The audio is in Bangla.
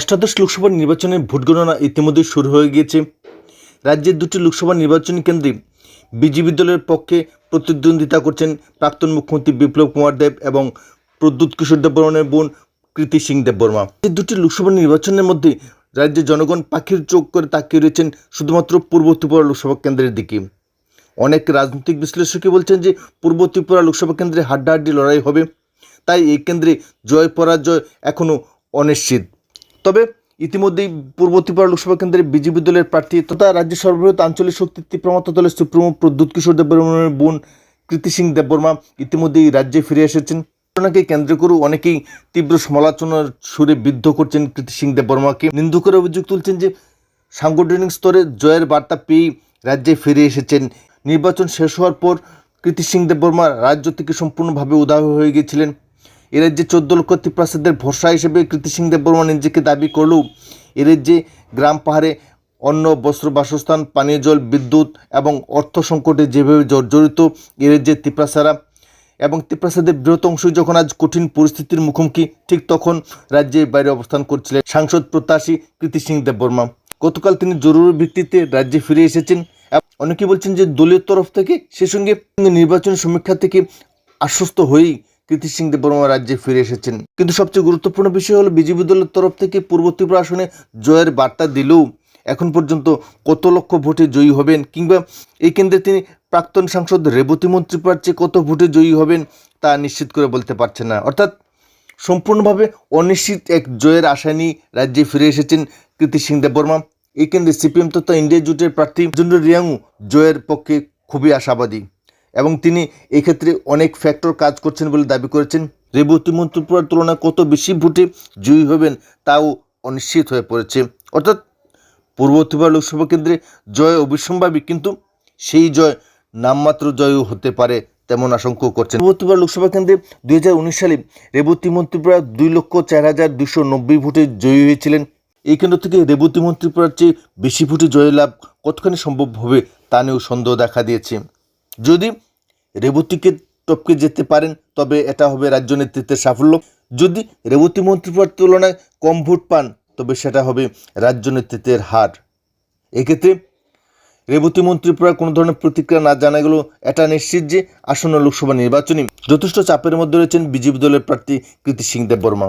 অষ্টাদশ লোকসভা নির্বাচনের ভোট গণনা ইতিমধ্যে শুরু হয়ে গিয়েছে। রাজ্যের দুটি লোকসভা নির্বাচন কেন্দ্রে বিজেপি দলের পক্ষে প্রতিদ্বন্দ্বিতা করছেন প্রাক্তন মুখ্যমন্ত্রী বিপ্লব কুমার দেব এবং প্রদ্যুৎ কিশোর দেববর্মনের বোন কৃতি সিং দেববর্মা। এই দুটি লোকসভা নির্বাচনের মধ্যে রাজ্যের জনগণ পাখির চোখ করে তাকিয়ে রয়েছেন শুধুমাত্র পূর্ব ত্রিপুরা লোকসভা কেন্দ্রের দিকে। অনেক রাজনৈতিক বিশ্লেষকই বলছেন যে পূর্ব ত্রিপুরা লোকসভা কেন্দ্রে হাড্ডাহাড্ডি লড়াই হবে, তাই এই কেন্দ্রে জয়, পরাজয় এখনও অনিশ্চিত। তবে ইতিমধ্যেই পূর্ব ত্রিপুরা লোকসভা কেন্দ্রে বিজেপি দলের প্রার্থী তথা রাজ্যের সর্ববৃহৎ আঞ্চলিক শক্তি তীব্রমত দলের সুপ্রিমো প্রদ্যুৎ কিশোর দেববর্মনের বোন কৃতি সিং দেববর্মা ইতিমধ্যেই রাজ্যে ফিরে এসেছেন। ঘটনাকে কেন্দ্র করে অনেকেই তীব্র সমালোচনার সুরে বিদ্ধ করছেন কৃতি সিং দেববর্মাকে। নিন্দু করে অভিযোগ তুলছেন যে সাংগঠনিক স্তরে জয়ের বার্তা পেয়েই রাজ্যে ফিরে এসেছেন। নির্বাচন শেষ হওয়ার পর কৃতি সিং দেববর্মা রাজ্য থেকে সম্পূর্ণভাবে উদাহ হয়ে গিয়েছিলেন। এ রাজ্যে চোদ্দ লক্ষ ত্রিপ্রাসাদের ভরসা হিসেবে কৃতি সিং দেববর্মা নিজেকে দাবি করলেও এ রাজ্যে গ্রাম পাহাড়ে অন্ন, বস্ত্র, বাসস্থান, পানীয় জল, বিদ্যুৎ এবং অর্থ সংকটে যেভাবে জর্জরিত এ রাজ্যের ত্রিপ্রাসারা এবং ত্রিপ্রাসাদের বৃহৎ অংশই যখন আজ কঠিন পরিস্থিতির মুখোমুখি, ঠিক তখন রাজ্যের বাইরে অবস্থান করছিলেন সাংসদ প্রত্যাশী কৃতি সিং দেববর্মা। গতকাল তিনি জরুরি ভিত্তিতে রাজ্যে ফিরে এসেছেন অনেকে বলছেন যে দলীয় তরফ থেকে সে সঙ্গে নির্বাচন সমীক্ষা থেকে আশ্বস্ত হয়েই কৃতি সিং দেববর্মা রাজ্যে ফিরে এসেছেন। কিন্তু সবচেয়ে গুরুত্বপূর্ণ বিষয় হলো বিজেপি দলের তরফ থেকে পূর্ব ত্রিপুরা আসনে জয়ের বার্তা দিলেও এখন পর্যন্ত কত লক্ষ ভোটে জয়ী হবেন কিংবা এই কেন্দ্রে তিনি প্রাক্তন সাংসদ রেবতী মন্ত্রী প্রার্থী কত ভোটে জয়ী হবেন তা নিশ্চিত করে বলতে পারছেন না। অর্থাৎ সম্পূর্ণভাবে অনিশ্চিত এক জয়ের আশা নিয়ে রাজ্যে ফিরে এসেছেন কীর্তি সিং দেববর্মা। এই কেন্দ্রে সিপিএম তথা ইন্ডিয়া জোটের প্রার্থী জন্য রিয়াংও জয়ের পক্ষে খুবই আশাবাদী। এবং তিনি এক্ষেত্রে অনেক ফ্যাক্টর কাজ করছেন বলে দাবি করেছেন। রেবতী মন্ত্রীপুরার তুলনায় কত বেশি ভোটে জয়ী হবেন তাও অনিশ্চিত হয়ে পড়েছে। অর্থাৎ পূর্ব ত্রিপুরা লোকসভা কেন্দ্রে জয় অবিসম্ভাবী, কিন্তু সেই জয় নামমাত্র জয়ও হতে পারে তেমন আশঙ্কাও করছেন। পূর্ব ত্রিপুরা লোকসভা কেন্দ্রে দুই হাজার উনিশ সালে রেবতী মন্ত্রীপুরা দুই লক্ষ চার হাজার দুশো নব্বই ভোটে জয়ী হয়েছিলেন। এই কেন্দ্র থেকে রেবতী মন্ত্রীপুরার চেয়ে বেশি ভোটে জয় লাভ কতখানি সম্ভব হবে তা নিয়েও সন্দেহ দেখা দিয়েছে। যদি রেবতীকে টপকে যেতে পারেন, তবে এটা হবে রাজ্য নেতৃত্বের সাফল্য। যদি রেবতী মন্ত্রীপুরার তুলনায় কম ভোট পান, তবে সেটা হবে রাজ্য নেতৃত্বের হার। এক্ষেত্রে রেবতী মন্ত্রীপুরার কোনো ধরনের প্রতিক্রিয়া না জানা গেলেও এটা নিশ্চিত যে আসন্ন লোকসভা নির্বাচনে যথেষ্ট চাপের মধ্যে রয়েছেন বিজেপি দলের প্রার্থী কৃতি সিং দেববর্মা।